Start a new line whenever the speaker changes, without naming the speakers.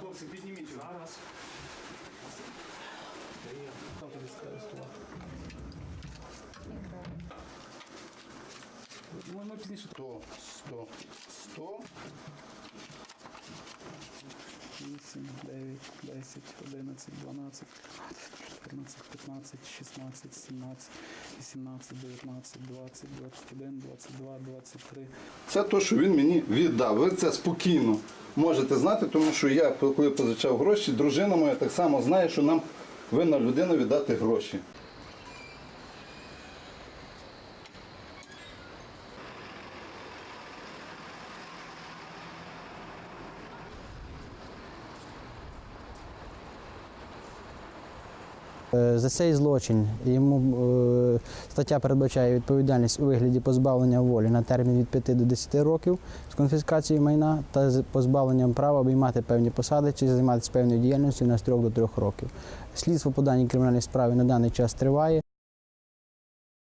Хлопці, підніміть його.
Зараз.
Ми, ми пізніше.
100, 100, 100,
8, 9, 10, 11, 12, 14, 15, 16, 17, 18, 19, 20, 21, 22, 23.
Це те, що він мені віддав. Ви це спокійно можете знати, тому що я, коли позичав гроші, дружина моя так само знає, що нам винна людина віддати гроші.
За цей злочин йому е, стаття передбачає відповідальність у вигляді позбавлення волі на термін від 5 до 10 років з конфіскацією майна та з позбавленням права обіймати певні посади чи займатися певною діяльністю на з 3 до 3 років. Слідство по даній кримінальній справі на даний час триває.